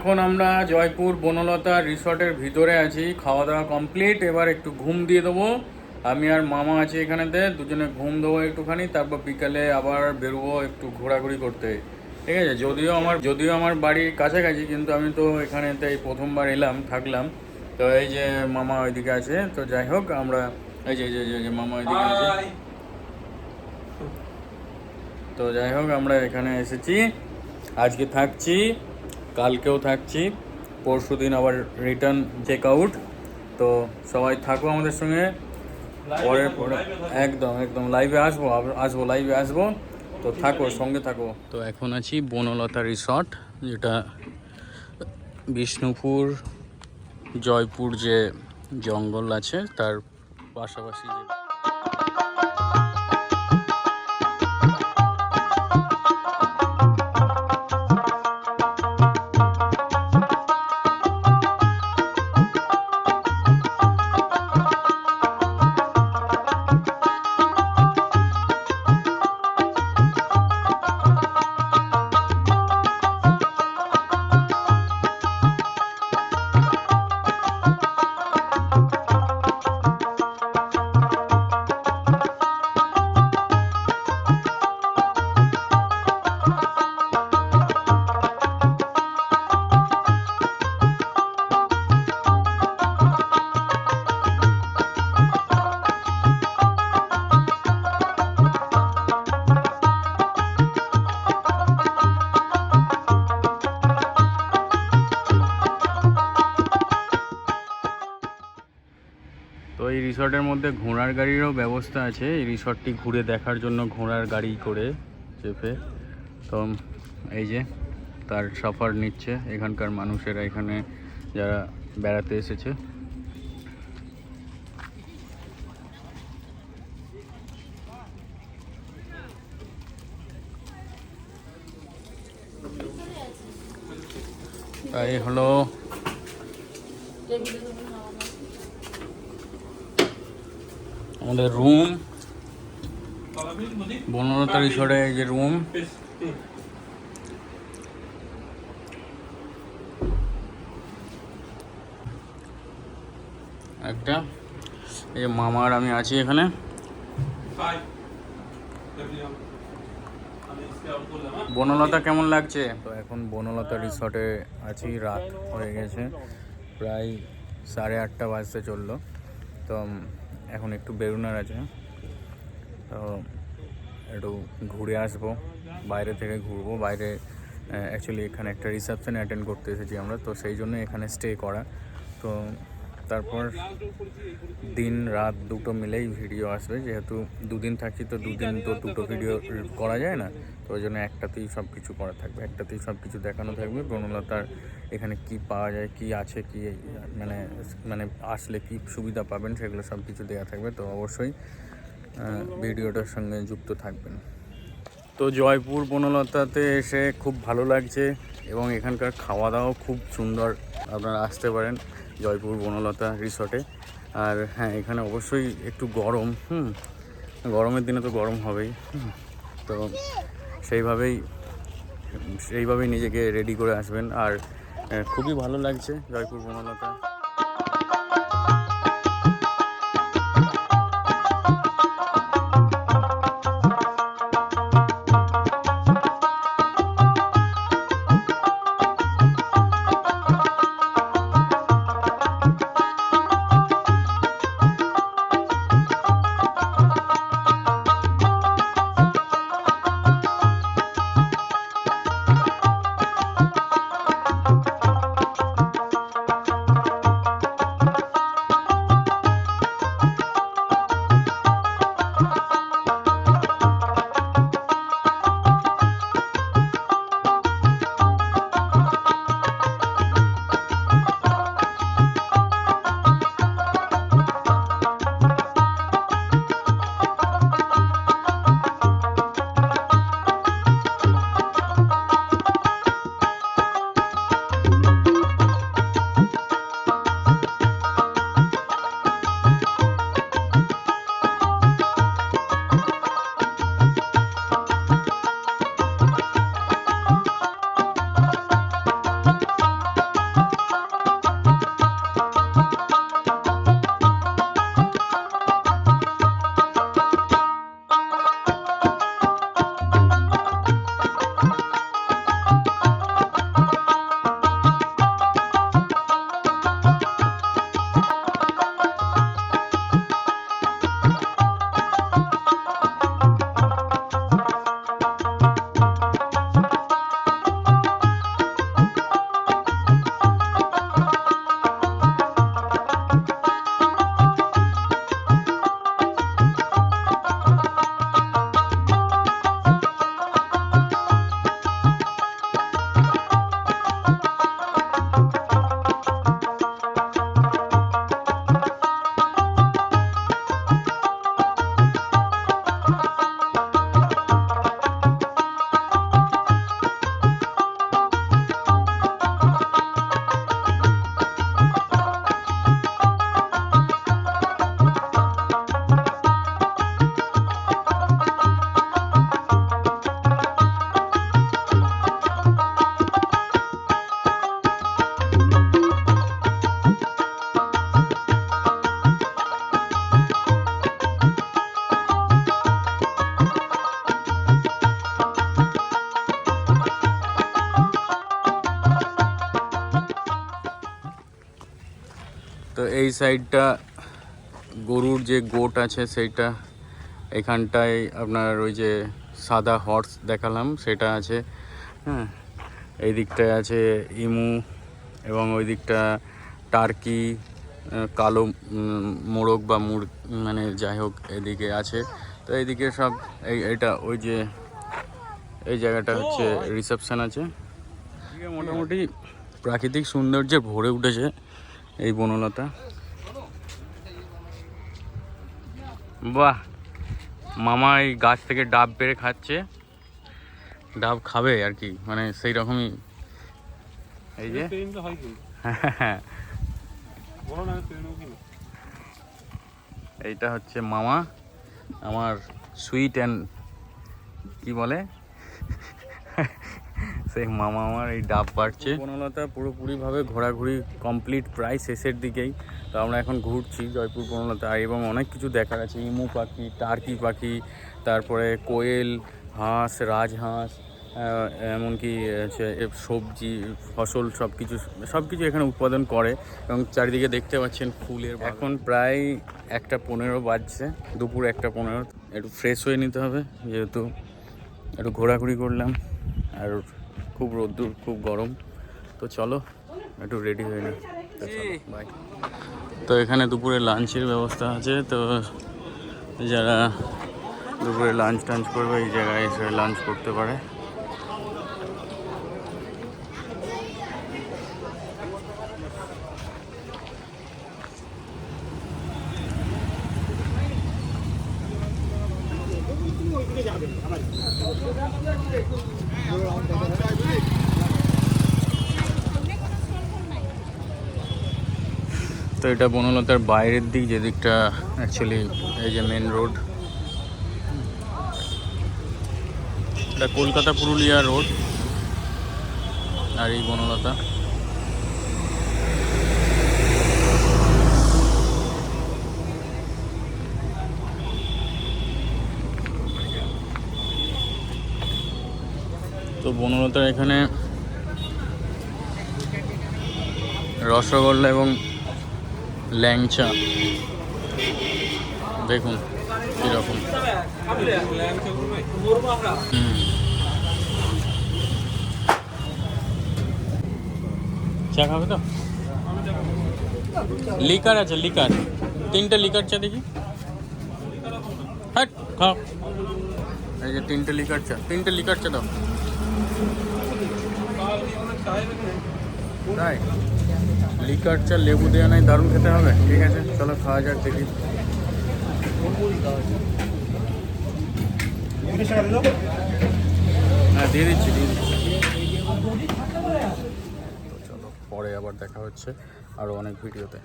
এখন আমরা জয়পুর বনলতা রিসর্টের ভিতরে আছি। খাওয়া দাওয়া কমপ্লিট। এবার একটু ঘুম দিয়ে দেবো। আমি আর মামা আছি এখানেতে। দুজনে ঘুম দেবো একটুখানি। তারপর বিকালে আবার বেরোবো একটু ঘোরাঘুরি করতে। ঠিক আছে? যদিও আমার যদিও আমার বাড়ি কাছাকাছি কিন্তু আমি তো এখানেতে এই প্রথমবার এলাম থাকলাম। তো এই যে মামা ওইদিকে আছে। তো যাই হোক আমরা এই যে যে- যে মামা ওইদিকে আছে। তো যাই হোক আমরা এখানে এসেছি। আজকে থাকছি কালকেও থাকছি পরশু দিন আবার রিটার্ন চেক আউট তো সবাই থাকো আমাদের সঙ্গে। পরে পরে একদম একদম লাইভে আসব আসব লাইভে আসব। তো থাকো সঙ্গে থাকো। তো এখন আছি বনলতা রিসর্ট যেটা বিষ্ণুপুর জয়পুর যে জঙ্গল আছে তার পাশাপাশি যে রিসর্টের মধ্যে ঘোড়ার গাড়িরও ব্যবস্থা আছে। এই রিসর্টটি ঘুরে দেখার জন্য ঘোড়ার গাড়ি করে চেপে, তো এই যে তার সাফার নিচ্ছে এখানকার মানুষেরা এখানে যারা বেড়াতে এসেছে। এই হলো আমাদের রুম বনলতা রিসোর্টে যে রুম একটা। এই মামার আমি আছি এখানে। বনলতা কেমন লাগছে? তো এখন বনলতা রিসর্টে আছি, রাত হয়ে গেছে। প্রায় সাড়ে আটটা বাজতে চলল। তো এখন একটু বেরোনার আছে। তো একটু ঘুরে আসব, বাইরে থেকে ঘুরবো। বাইরে অ্যাকচুয়ালি এখানে একটা রিসেপশন অ্যাটেন্ড করতে এসেছি আমরা, তো সেই জন্য এখানে স্টে করা। তো তারপর দিন রাত দুটো মিলেই ভিডিও আসবে, যেহেতু দুদিন থাকছি তো দুদিন তো দুটো ভিডিও করা যায় না, তো ওই জন্য একটাতেই সব কিছু করা থাকবে, একটাতেই সব কিছু দেখানো থাকবে। বনলতার এখানে কি পাওয়া যায়, কি আছে, কি মানে মানে আসলে কি সুবিধা পাবেন সেগুলো সব কিছু দেওয়া থাকবে, তো অবশ্যই ভিডিওটার সঙ্গে যুক্ত থাকবেন। তো জয়পুর বনলতাতে এসে খুব ভালো লাগছে এবং এখানকার খাওয়া দাওয়াও খুব সুন্দর, আপনারা আসতে পারেন। জয়পুর বনলতা রিসর্টে আর হ্যাঁ এখানে অবশ্যই একটু গরম, হুম, গরমের দিনে তো গরম হবেই তো সেইভাবেই সেইভাবেই নিজেকে রেডি করে আসবেন। আর খুবই ভালো লাগছে জয়পুর বনলতা। তো এই সাইডটা গরুর যে গোট আছে সেইটা, এখানটায় আপনার ওই যে সাদা হর্স দেখালাম, সেটা আছে। হ্যাঁ এই দিকটায় আছে ইমু এবং ওই দিকটা টার্কি কালো মোরগ বা মুর মানে যাই হোক এদিকে আছে। তো এইদিকে সব এই, এটা ওই যে, এই জায়গাটা হচ্ছে রিসেপশান আছে। মোটামুটি প্রাকৃতিক সৌন্দর্যে ভরে উঠেছে। এই বনলতা। বাহ, মামা এই গাছ থেকে ডাব পেরে খাচ্ছে। ডাব খাবে আর কি মানে সেই রকমই। এই যে। বড় এইটা হচ্ছে মামা, আমার সুইট অ্যান্ড কি বলে? সেই মামা আমার এই ডাব বাড়ছে। বনলতা পুরোপুরিভাবে ঘোরাঘুরি কমপ্লিট প্রায় শেষের দিকেই। তো আমরা এখন ঘুরছি জয়পুর বনলতা এবং অনেক কিছু দেখার আছে। ইমু পাখি টার্কি পাখি তারপরে কোয়েল হাঁস রাজহাঁস এমনকি হচ্ছে সবজি ফসল সব কিছু সব কিছু এখানে উৎপাদন করে এবং চারিদিকে দেখতে পাচ্ছেন ফুলের এখন প্রায় একটা পনেরো বাজছে দুপুর একটা পনেরো। একটু ফ্রেশ হয়ে নিতে হবে যেহেতু একটু ঘোরাঘুরি করলাম। আর খুব রোদ্দুর খুব গরম। তো চলো একটু রেডি হয়ে নি। বাই তো এখানে দুপুরে লাঞ্চের ব্যবস্থা আছে। তো যারা দুপুরে লাঞ্চ টাঞ্চ করবে এই জায়গায় এসে লাঞ্চ করতে পারে। তো এটা বনলতার বাইরের দিক, যে দিকটা অ্যাকচুয়ালি এই যে মেন রোড এটা কলকাতা পুরুলিয়া রোড আর এই বনলতা। তো বনলতার এখানে রসগোল্লা এবং ল্যাংচা। দেখুন, কীরকম। চা খাবে তো? লিকার আছে, লিকার। তিনটে লিকার চা দেখি। হ্যাঁ খাও। এই যে তিনটে লিকার চা, তিনটে লিকার চা দাও। তাই? লিকার চা লেবু দেওয়া নাই, দারুণ খেতে হবে। ঠিক আছে, চলো খাওয়া যাক, দেখি। হ্যাঁ দিয়ে দিচ্ছি দিয়ে দিচ্ছি। চলো, পরে আবার দেখা হচ্ছে আরও অনেক ভিডিওতে।